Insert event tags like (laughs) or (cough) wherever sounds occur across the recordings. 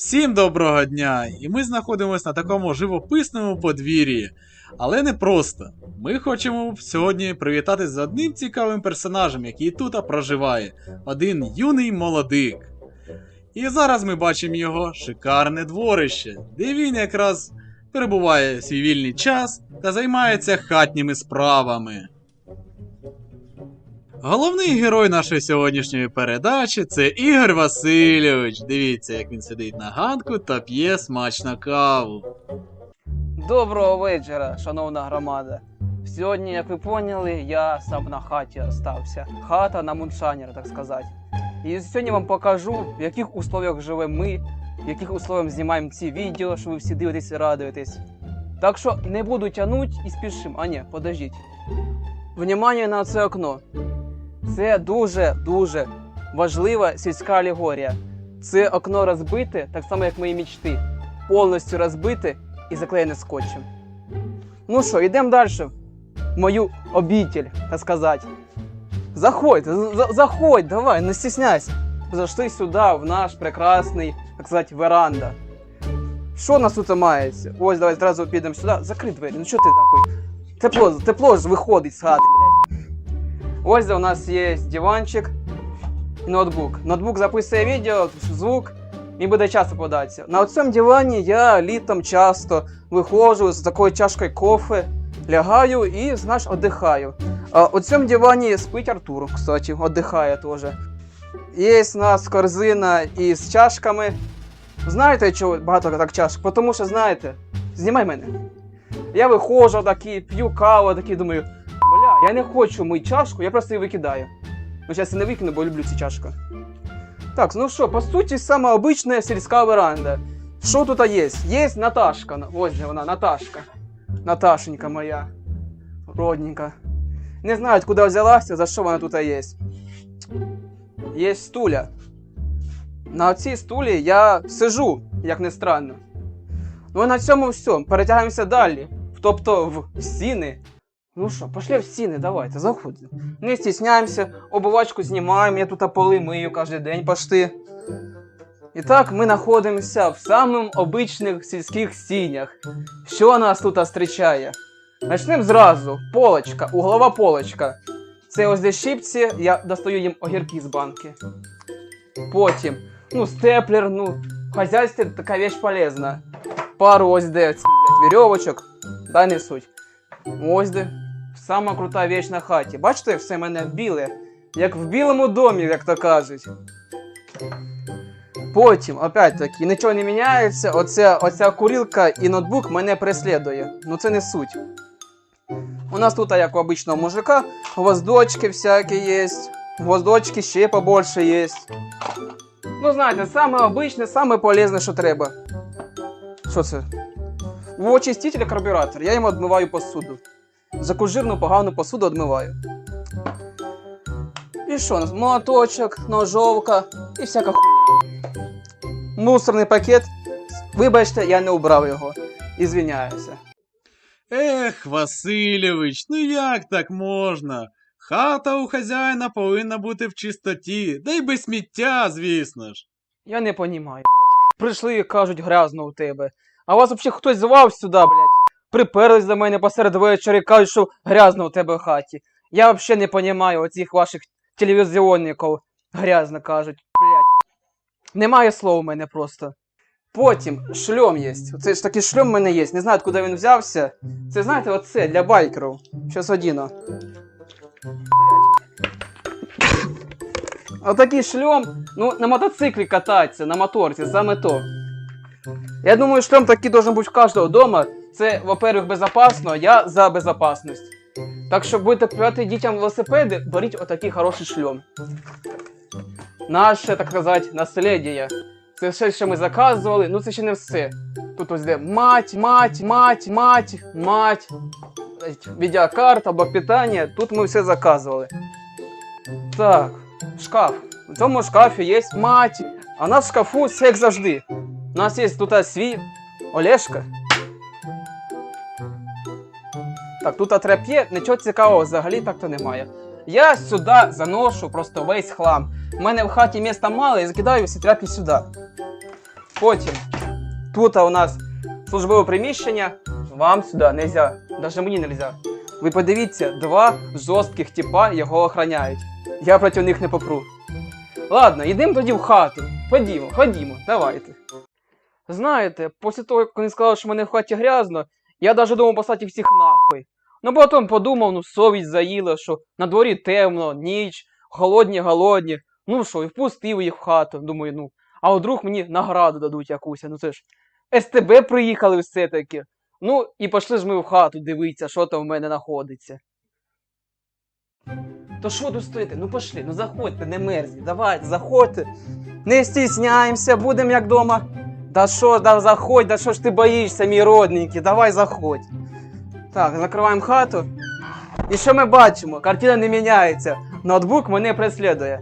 Всім доброго дня! І ми знаходимося на такому живописному подвір'ї. Але не просто. Ми хочемо сьогодні привітатись з одним цікавим персонажем, який тут проживає. Один юний молодик. І зараз ми бачимо його шикарне дворище, де він якраз перебуває свій вільний час та займається хатніми справами. Головний герой нашої сьогоднішньої передачі це Ігор Васильович. Дивіться, як він сидить на ганку та п'є смачну каву. Доброго вечора, шановна громада. Сьогодні, як ви поняли, я сам на хаті остався. Хата на муншанера, так сказати. І сьогодні вам покажу, в яких условиях живемо ми, в яких условиях знімаємо ці відео, що ви всі дивитесь і радуєтесь. Так що не буду тягнути і спішим. А ні, подождіть. Внимание на це окно. Це дуже-дуже важлива сільська алегорія. Це окно розбите, так само як мої мічти. Повністю розбите і заклеєне скотчем. Ну що, йдемо далі. Мою обітель, так сказати. Заходь, за- за- заходь, давай, не стесняйся. Зайшли сюди, в наш прекрасний, так сказати, веранда. Що нас тут мається? Ось, давай зразу підемо сюди. Закрий двері, ну що ти нахуй? Тепло, тепло ж виходить з хати, блядь. Ось у нас є диванчик і ноутбук. Ноутбук записує відео, звук, і буде часто податися. На цьому дивані я літом часто виходжу з такою чашкою кофе, лягаю і, знаєш, віддихаю. У цьому дивані спить Артур, кстати, віддихає теж. Є у нас корзина із чашками. Знаєте, чого багато так чашок? Тому що, знаєте, знімай мене. Я виходжу такий, п'ю каву, такий думаю, я не хочу мити чашку, я просто її викидаю. Ну, зараз я не викину, бо люблю цю чашку. Так, ну що, по суті, сама обична сільська веранда. Що тут є? Є Наташка. Ось де вона, Наташка. Наташенька моя. Родненька. Не знаю, откуда взялася, за що вона тут є. Є стуля. На цій стулі я сижу, як не странно. Ну і на цьому все. Перетягаємося далі. Тобто в стіни. Ну що, пошли в стіни, давайте, заходимо. Не стісняємося, обувачку знімаємо, я тут поли мию кожен день пошти. І так ми знаходимося в самих обичних сільських стінях. Що нас тут зустрічає? Начнемо зразу. Полочка, углова полочка. Це ось де щипці, я достаю їм огірки з банки. Потім, ну, степлер, ну, в хазяйстві така вещь полезна. Пару ось де ці, блядь, вірьовочок, дай не суть. Ось де. Сама крута вещь на хаті. Бачите, все мене біле, як в білому домі, як то кажуть. Потім, опять таки, нічого не міняється. Оця, оця курілка і ноутбук мене преслідує. Ну це не суть. У нас тут, як у обичного мужика, гвоздочки всякі є. Гвоздочки ще побольше є. Ну, знаєте, саме обичне, саме полезне, що треба. Що це? Очиститель карбюратор. Я йому відмиваю посуду. Заку жирну погану посуду відмиваю. І що у нас? Молоточок, ножовка і всяка хуйня. Мусорний пакет. Вибачте, я не убрав його. Ізвиняюся. Ех, Васильович, ну як так можна? Хата у хазяїна повинна бути в чистоті, да й без сміття, звісно ж. Я не понімаю, блядь. Прийшли і кажуть грязно у тебе. А вас взагалі хтось звав сюди, блядь. Приперлись до мене посеред вечора і кажуть, що грязно у тебе в хаті. Я взагалі не понімаю оцих ваших телевізіонників. Грязно кажуть, блядь. Немає слов у мене просто. Потім шльом є. Оце ж такий шльом в мене є. Не знаю, куди він взявся. Це знаєте, оце для байкерів. Щось одіно. Отакий шльом, ну, на мотоциклі кататися, на моторці, саме то. Я думаю, шльом такий должен бути в кожного дома. Це, во-первых, безопасно, я за безопасність. Так що будете купувати дітям велосипеди, беріть отакий хороший шльом. Наше, так сказати, наслідя. Це все, що ми заказували, ну це ще не все. Тут ось де мать, мать, мать, мать, мать, відеокарта, блок питання. Тут ми все заказували. Так, шкаф. У цьому шкафі є мать. А нас в шкафу все як завжди. У нас є тут свій Олешка. Так, тут трап'є, нічого цікавого взагалі так то немає. Я сюди заношу просто весь хлам. У мене в хаті міста мало, я закидаю всі тряпки сюди. Потім тут у нас службове приміщення. Вам сюди не можна, навіть мені не можна. Ви подивіться, два жорстких типа його охороняють. Я проти них не попру. Ладно, йдемо тоді в хату. Ходімо, ходімо, давайте. Знаєте, після того, як вони сказали, що мене в хаті грязно, я навіть думав послати всіх нахуй. Ну потім подумав, ну совість заїла, що на дворі темно, ніч, голодні, голодні. Ну що, і впустив їх в хату. Думаю, ну, а вдруг мені награду дадуть якусь. Ну це ж СТБ приїхали все-таки. Ну, і пішли ж ми в хату дивитися, що там в мене знаходиться. То що тут стоїте? Ну пошли, ну заходьте, не мерзні, давайте, заходьте. Не стісняємося, будемо як дома. Да що, да заходь, да що ж ти боїшся, мій родненький, давай заходь. Так, закриваємо хату. І що ми бачимо? Картина не міняється. Ноутбук мене преслідує.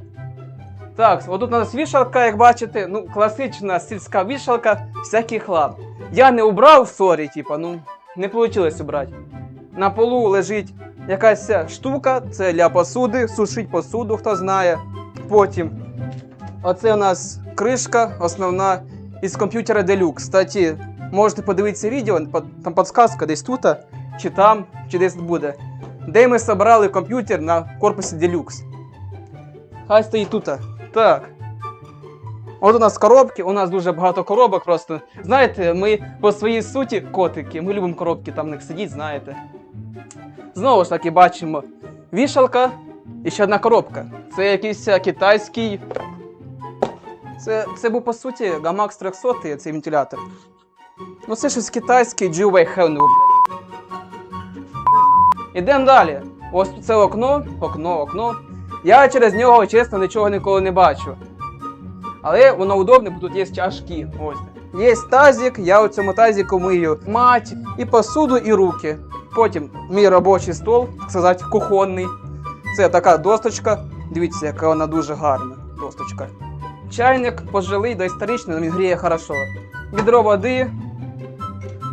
Так, отут у нас вішалка, як бачите, ну, класична сільська вішалка, всякий хлам. Я не убрав, сорі, типа, ну, не вийшло убрати. На полу лежить якась штука, це для посуди, сушить посуду, хто знає. Потім. Оце у нас кришка основна із комп'ютера Deluxe. Кстати, можете подивитися відео, там підсказка десь тут, чи там, чи десь буде. Де ми зібрали комп'ютер на корпусі Deluxe. Хай стоїть тут. Так. От у нас коробки, у нас дуже багато коробок просто. Знаєте, ми по своїй суті котики, ми любимо коробки, там в них сидіть, знаєте. Знову ж таки бачимо вішалка і ще одна коробка. Це якийсь китайський. Це, це був по суті Gamax 300, цей вентилятор. Ну це щось китайське Juwei блядь. Ідемо далі. Ось це окно, окно, окно. Я через нього, чесно, нічого ніколи не бачу. Але воно удобне, бо тут є чашки. Ось. Є тазик, я у цьому тазику мию мать, і посуду, і руки. Потім мій робочий стол, так сказати, кухонний. Це така досточка. Дивіться, яка вона дуже гарна. Досточка. Чайник пожилий, доісторичний, але він гріє хорошо. Відро води.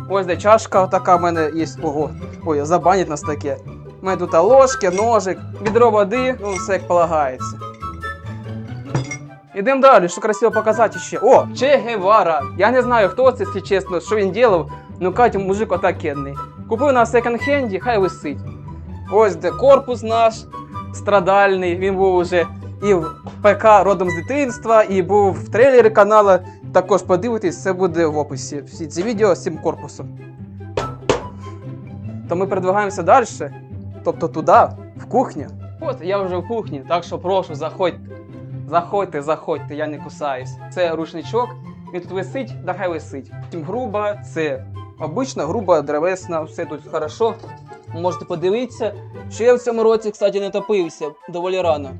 Ось де чашка така в мене є. Ого. Ой, забанять нас таке. У мене тут ложки, ножик, відро води, ну все як полагається. Ідемо далі, що красиво показати ще. О, Че Гевара. Я не знаю, хто це, якщо чесно, що він робив, ну Катя мужик отакенний. Купив на секонд-хенді, хай висить. Ось де корпус наш страдальний, він був уже і в ПК родом з дитинства, і був в трейлері каналу. Також подивитись, це буде в описі. Всі ці відео з цим корпусом. То ми передвигаємося далі, тобто туди, в кухню. От я вже в кухні, так що прошу, заходьте. Заходьте, заходьте, я не кусаюсь. Це рушничок, він тут висить, да хай висить. Втім, груба, це обична, груба, древесна, все тут хорошо. Можете подивитися, що я в цьому році, кстати, не топився доволі рано.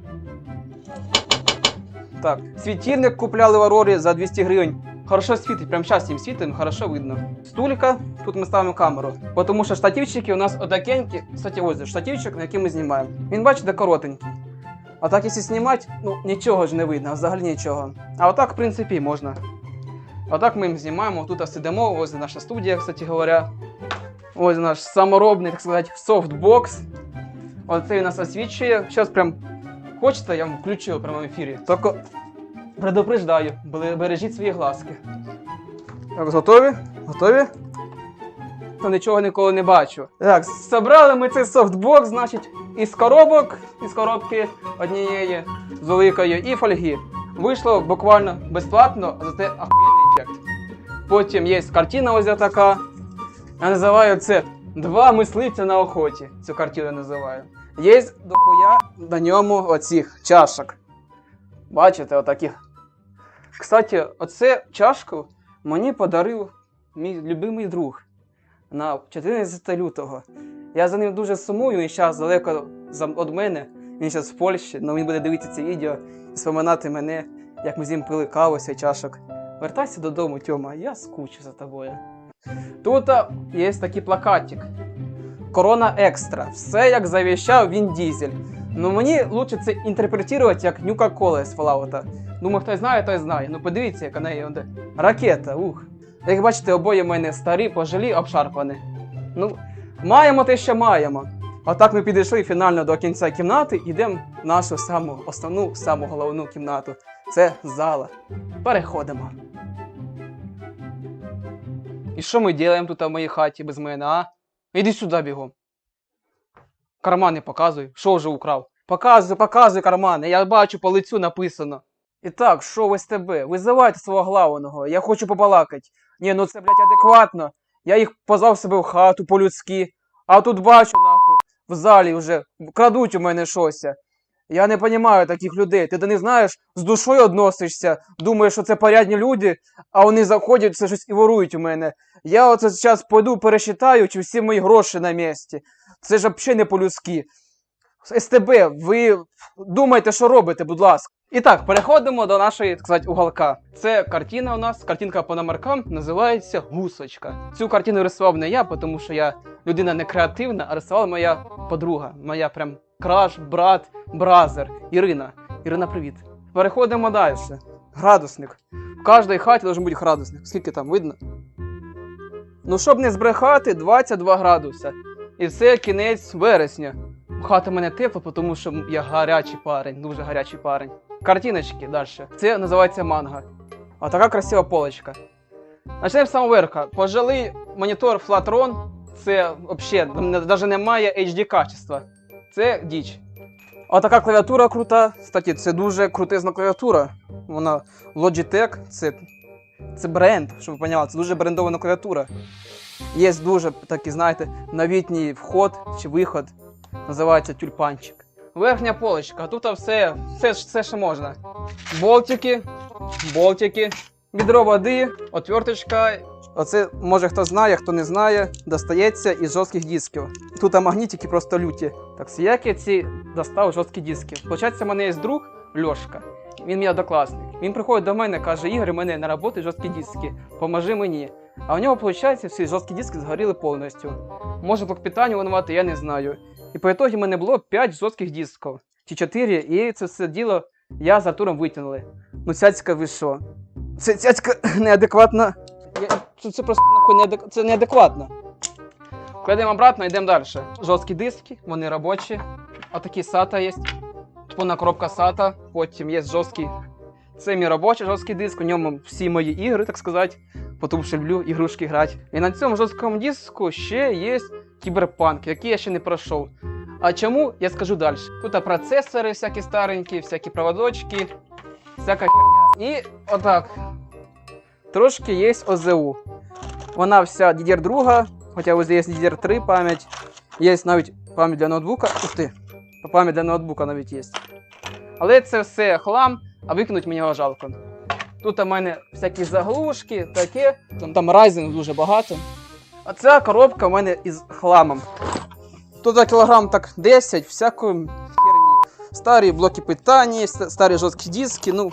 Так, світильник купляли в Аврорі за 200 гривень. Хорошо світить, прямо зараз їм світить, хорошо видно. Стулька, тут ми ставимо камеру. Тому що штативчики у нас отакенькі. Кстати, ось штативчик, на який ми знімаємо. Він, бачите, коротенький. А так, якщо знімати, ну нічого ж не видно, взагалі нічого. А отак, в принципі, можна. Отак ми їм знімаємо, тут сидимо, ось наша студія, кстати говоря. Ось наш саморобний, так сказати, софтбокс. Оце він нас освічує. Зараз прям хочете, я вам включу в прямому ефірі. Тільки предупреждаю, бережіть свої глазки. Так, готові? Готові? Ну, нічого ніколи не бачу. Так, зібрали ми цей софтбокс, значить, із коробок, із коробки однієї з великої і фольги. Вийшло буквально безплатно, а зате ахуєнний ефект. Потім є картина ось така. Я називаю це Два мисливця на охоті. Цю картину називаю. Є дохуя на ньому оцих чашок. Бачите, отаких. Кстати, оце чашку мені подарив мій любимий друг на 14 лютого. Я за ним дуже сумую, він зараз далеко від мене. Він зараз в Польщі, але він буде дивитися це відео і споминати мене, як ми з ним пили каву з чашок. Вертайся додому, Тьома, я скучу за тобою. Тут є такий плакатик. Корона екстра. Все як завіщав він дізель. Ну мені лучше це інтерпретувати як нюка кола з Fallout. Думаю, хтось знає, той знає. Ну подивіться, яка неї. Ракета, ух. Як бачите, обоє мене старі, пожилі, обшарпані. Ну, маємо те, що маємо. Отак ми підійшли фінально до кінця кімнати, йдемо в нашу саму основну, саму головну кімнату. Це зала. Переходимо. І що ми робимо тут в моїй хаті без мене, а? Іди сюди бігом. Кармани показуй. Що вже украв? Показуй, показуй кармани. Я бачу по лицю написано. І так, що в СТБ? Визивайте свого главного, я хочу побалакати. Ні, ну це, блядь, адекватно. Я їх позвав себе в хату по-людськи, а тут бачу, нахуй, в залі вже крадуть у мене щось. Я не розумію таких людей. Ти до них знаєш, з душою односишся, думаєш, що це порядні люди, а вони заходять, це щось і ворують у мене. Я оце зараз пойду пересчитаю, чи всі мої гроші на місці. Це ж взагалі не по-людськи. СТБ, ви думайте, що робите, будь ласка. І так, переходимо до нашої, так сказати, уголка. Це картина у нас, картинка по номеркам, називається Гусочка. Цю картину рисував не я, тому що я людина не креативна, а рисувала моя подруга, моя прям краш, брат, бразер Ірина. Ірина, привіт. Переходимо далі. Градусник. В кожній хаті має бути градусник. Скільки там видно? Ну, щоб не збрехати, 22 градуса. І це кінець вересня. Хата мене тепла, тому що я гарячий парень, дуже гарячий парень. Картиночки далі. Це називається манга. А така красива полочка. Почнемо з самого верха. Пожилий монітор Flatron. Це взагалі навіть немає HD качества. Це діч. А така клавіатура крута. Кстати, це дуже крутизна клавіатура. Вона Logitech, це, це бренд, щоб ви поняли, це дуже брендована клавіатура. Є дуже такий, знаєте, новітній вход чи виход. Називається тюльпанчик. Верхня полочка. Тут все, все, все що можна. Болтики, болтики, відро води, отверточка. Оце, може хто знає, хто не знає, достається із жорстких дисків. Тут магнітики просто люті. Так, як я ці достав жорсткі диски? Получається, в мене є друг Льошка. Він мій однокласник. Він приходить до мене, каже: Ігор, у мене на роботі жорсткі диски, поможи мені. А у нього, виходить, всі жорсткі диски згоріли повністю. Може, питання винувати, я не знаю. І по ітогі в мене було 5 жорстких дисків, чи 4, і це все діло я з Артуром витягнули. Ну, цяцька ви що? Це цяцька (clears throat) неадекватна. Я, це, це просто нахуй неадек... це неадекватно. Кладемо обратно, йдемо далі. Жорсткі диски, вони робочі. Отакі SATA є. Повна коробка SATA, потім є жорсткий. Це мій робочий жорсткий диск, у ньому всі мої ігри, так сказати, тому що люблю ігрушки грати. І на цьому жорсткому диску ще є кіберпанк, який я ще не пройшов. А чому, я скажу далі. Тут процесори всякі старенькі, всякі проводочки, всяка херня. І отак. Трошки є ОЗУ. Вона вся DDR2, хоча ось є DDR3 пам'ять. Є навіть пам'ять для ноутбука. Ух ти! Пам'ять для ноутбука навіть є. Але це все хлам, а викинуть мені його жалко. Тут у мене всякі заглушки, таке. Там, там Ryzen дуже багато. А ця коробка у мене із хламом. Тут кілограм так 10, всякої херні. Старі блоки питання, старі жорсткі диски, ну.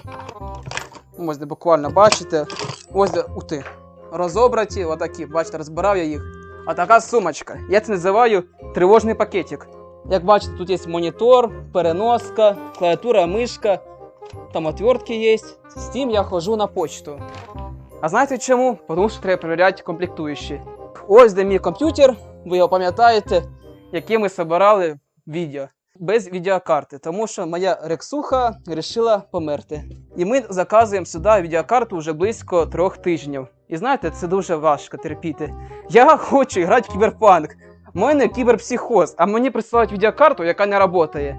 Ось де буквально бачите. Ось де, ух ти. Розобраті, отакі, бачите, розбирав я їх. А така сумочка. Я це називаю тривожний пакетик. Як бачите, тут є монітор, переноска, клавіатура, мишка, там отвертки є. З тим я ходжу на почту. А знаєте чому? Тому що треба перевіряти комплектуючі. Ось де мій комп'ютер, ви його пам'ятаєте, який ми збирали відео. Без відеокарти, тому що моя рексуха вирішила померти. І ми заказуємо сюди відеокарту вже близько трьох тижнів. І знаєте, це дуже важко терпіти. Я хочу грати в кіберпанк. У мене кіберпсихоз, а мені присилають відеокарту, яка не працює.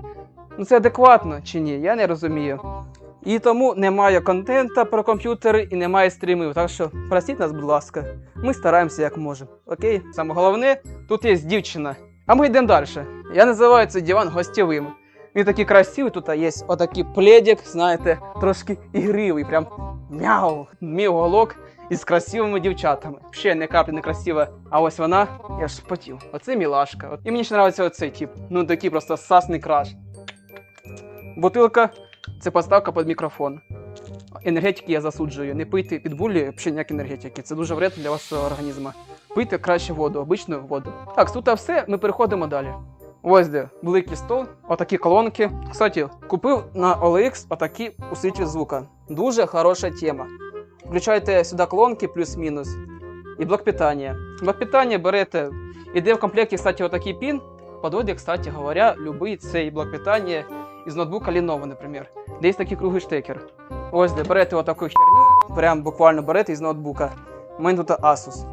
Ну це адекватно чи ні? Я не розумію. І тому немає контента про комп'ютери і немає стрімів. Так що простіть нас, будь ласка. Ми стараємося як можемо. Окей? Саме головне, тут є дівчина. А ми йдемо далі. Я називаю цей диван гостєвим. Він такий красивий, тут є отакий пледик, знаєте, трошки ігривий, прям мяу, мій уголок із красивими дівчатами. Ще не каплі не красива, а ось вона, я ж спотів. Оце мілашка. І мені ще подобається оцей тип. Ну такий просто сасний краш. Бутилка це поставка під мікрофон. Енергетики я засуджую. Не пийте під булі ніякі енергетики. Це дуже вредно для вашого організму. Пийте краще воду, обичну воду. Так, тут все, ми переходимо далі. Ось де великий стол, отакі колонки. Кстати, купив на OLX отакі усилитель звука. Дуже хороша тема. Включайте сюди колонки плюс-мінус. І блок питання. Блок питання берете. Іде в комплекті, кстати, отакий пін. Подводить, кстати говоря, любий цей блок питання із ноутбука Lenovo, наприклад. Де є такий круглий штекер. Ось де берете отаку херню, прям буквально берете із ноутбука. У мене тут Asus.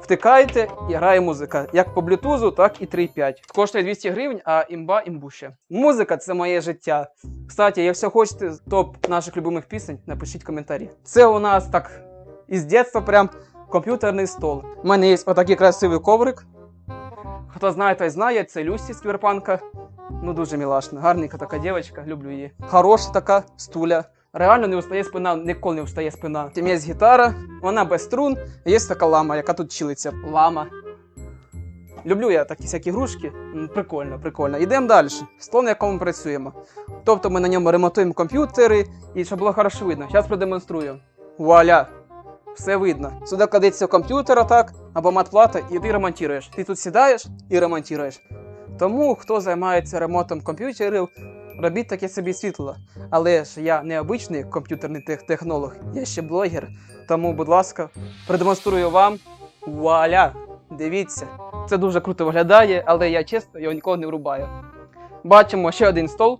втикаєте і грає музика. Як по блютузу, так і 3.5. Коштує 200 гривень, а імба імбуще. Музика це моє життя. Кстати, якщо хочете топ наших любимих пісень, напишіть в коментарі. Це у нас так із дитинства прям комп'ютерний стол. У мене є отакий красивий коврик. Хто знає, той знає, це Люсі з кіберпанка. Ну дуже мілашна, гарненька така дівчинка, люблю її. Хороша така стуля. Реально не устає спина, ніколи не устає спина. Там є гітара, вона без струн, є така лама, яка тут чилиться. Лама. Люблю я такі всякі ігрушки. М, Прикольно, прикольно. Йдемо далі. Стол, на якому працюємо. Тобто ми на ньому ремонтуємо комп'ютери, і щоб було хорошо видно. Зараз продемонструю. Вуаля! Все видно. Сюди кладеться комп'ютер отак, або матплата, і ти ремонтуєш. Ти тут сідаєш і ремонтуєш. Тому, хто займається ремонтом комп'ютерів, робіть таке собі світло. Але ж я не обичний комп'ютерний технолог, я ще блогер. Тому, будь ласка, продемонструю вам. Вуаля! Дивіться. Це дуже круто виглядає, але я чесно його ніколи не врубаю. Бачимо ще один стол.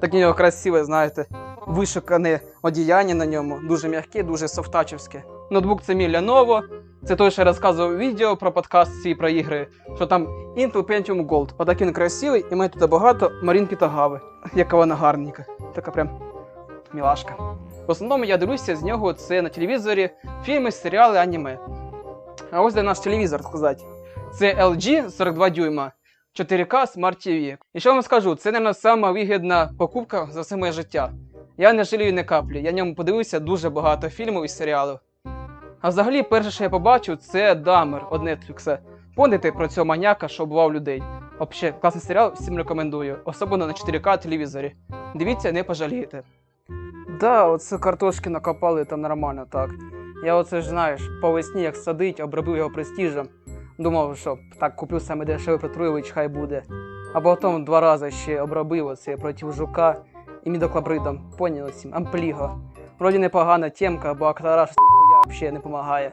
Таке нього красиве, знаєте, вишукане одіяння на ньому, дуже м'яке, дуже софтачівське. Ноутбук це мій Lenovo. Це той, що я розказував відео про подкаст і про ігри, що там Intel Pentium Gold. Отакий він красивий, і має тут багато Марінки та Гави. (laughs) Яка вона гарненька. Така прям мілашка. В основному я дивлюся з нього це на телевізорі фільми, серіали, аніме. А ось де наш телевізор, сказати. Це LG 42 дюйма. 4К Smart TV. І що вам скажу, це, мабуть, сама вигідна покупка за все моє життя. Я не жалію ні каплі, я ньому подивився дуже багато фільмів і серіалів. А взагалі, перше, що я побачив, це Дамер від Netflix. Помните про цього маніяка, що вбивав людей. Взагалі, класний серіал, всім рекомендую, особливо на 4К телевізорі. Дивіться, не пожалієте. Да, оце картошки накопали там нормально так. Я оце ж знаєш, по весні як садить, обробив його престижем. Думав, що так купив саме дешевий Петрович, хай буде. А потім два рази ще обробив оце проти жука і мідоклабридом. Поняли всім, ампліго. Вроді непогана темка, бо актора взагалі не допомагає.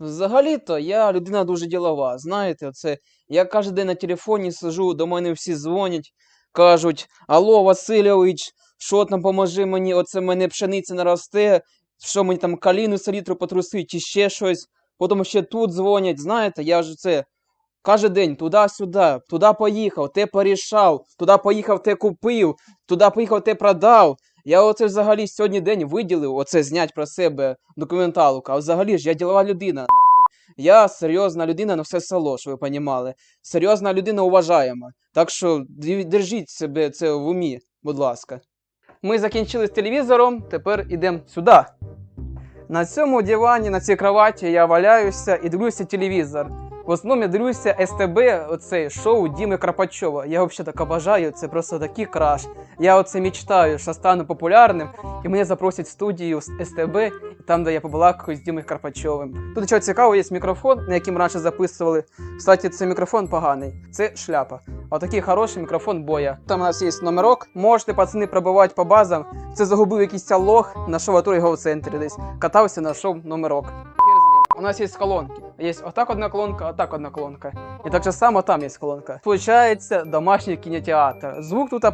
Взагалі-то я людина дуже ділова. Знаєте, оце я кожен день на телефоні сижу, до мене всі дзвонять, кажуть: Алло, Васильович, що там поможи мені, оце мене пшениця не росте, що мені там каліну селітру потрусить, чи ще щось. Потім ще тут дзвонять, знаєте, я ж це кожен день туди-сюди, туди поїхав, те порішав, туди поїхав, те купив, туди поїхав, те продав. Я оце взагалі сьогодні день виділив, оце знять про себе документалку, а взагалі ж я ділова людина. Я серйозна людина на все село, щоб ви понімали. Серйозна людина уважаєма. Так що держіть себе це в умі, будь ласка. Ми закінчили з телевізором, тепер ідемо сюди. На цьому дивані, на цій кроваті я валяюся і дивлюся телевізор. В основному я дивлюся СТБ, оцей шоу Діми Карпачова. Я взагалі так обожаю, це просто такий краш. Я оце мечтаю, що стану популярним, і мене запросять в студію з СТБ, там, де я побалакаю з Дімою Карпачовим. Тут чого цікаво, є мікрофон, на яким раніше записували. Кстати, цей мікрофон поганий. Це шляпа. А такий хороший мікрофон боя. Там у нас є номерок. Можете пацани пробивати по базам. Це загубив якийсь лох, знайшов атур його в центрі десь. Катався, знайшов номерок. У нас есть колонки. Есть вот так одна колонка, отак одна колонка. І так же само там есть колонка. Получается домашний кинотеатр. Звук тут, а,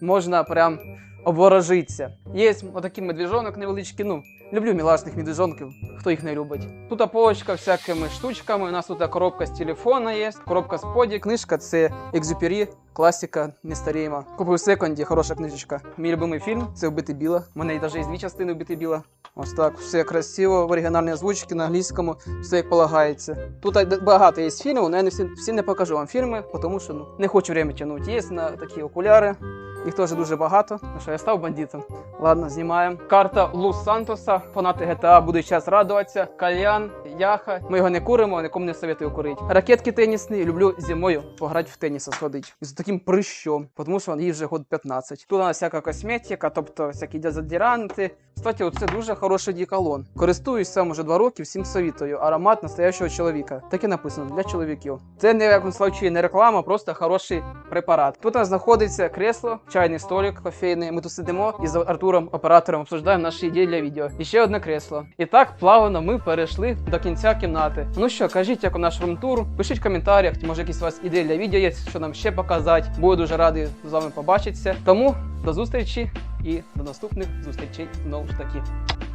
можно прям обворожитися. Є отакий медвіжонок невеличкий, ну, люблю мілашних медвіжонків, хто їх не любить. Тут полочка всякими штучками, у нас тут коробка з телефона є, коробка з поді, книжка це Екзюпері, класика нестаріма. Купив в секонді, хороша книжечка. Мій любимий фільм це Вбити біла. У мене навіть є дві частини Вбити біла. Ось так, все красиво, в оригінальній озвучці, на англійському, все як полагається. Тут багато є фільмів, але я не всі, всі не покажу вам фільми, тому що ну, не хочу время тягнути. Є на такі окуляри, їх теж дуже багато. Ну що, я став бандитом. Ладно, знімаємо. Карта Лус Сантоса, фанати GTA будуть час радуватися. Кальян, яха. Ми його не куримо, нікому не советую курити. Ракетки тенісні, люблю зимою пограти в теніс сходити. З таким прищом, тому що їй вже год 15. Тут у нас всяка косметика, тобто всякі дезодоранти. Кстати, оце дуже хороший діколон. Користуюсь сам уже два роки, всім совітую. Аромат настоящого чоловіка. Таке написано для чоловіків. Це не в якому случаї не реклама, просто хороший препарат. Тут у нас знаходиться кресло, чайний столик кофейний. Ми тут сидимо і з Артуром, оператором, обсуждаємо наші ідеї для відео. І ще одне кресло. І так плавно ми перейшли до кінця кімнати. Ну що, кажіть, як у наш румтур, пишіть в коментарях, може якісь у вас ідеї для відео є, що нам ще показати. Буду дуже радий з вами побачитися. Тому до зустрічі і до наступних зустрічей está aqui.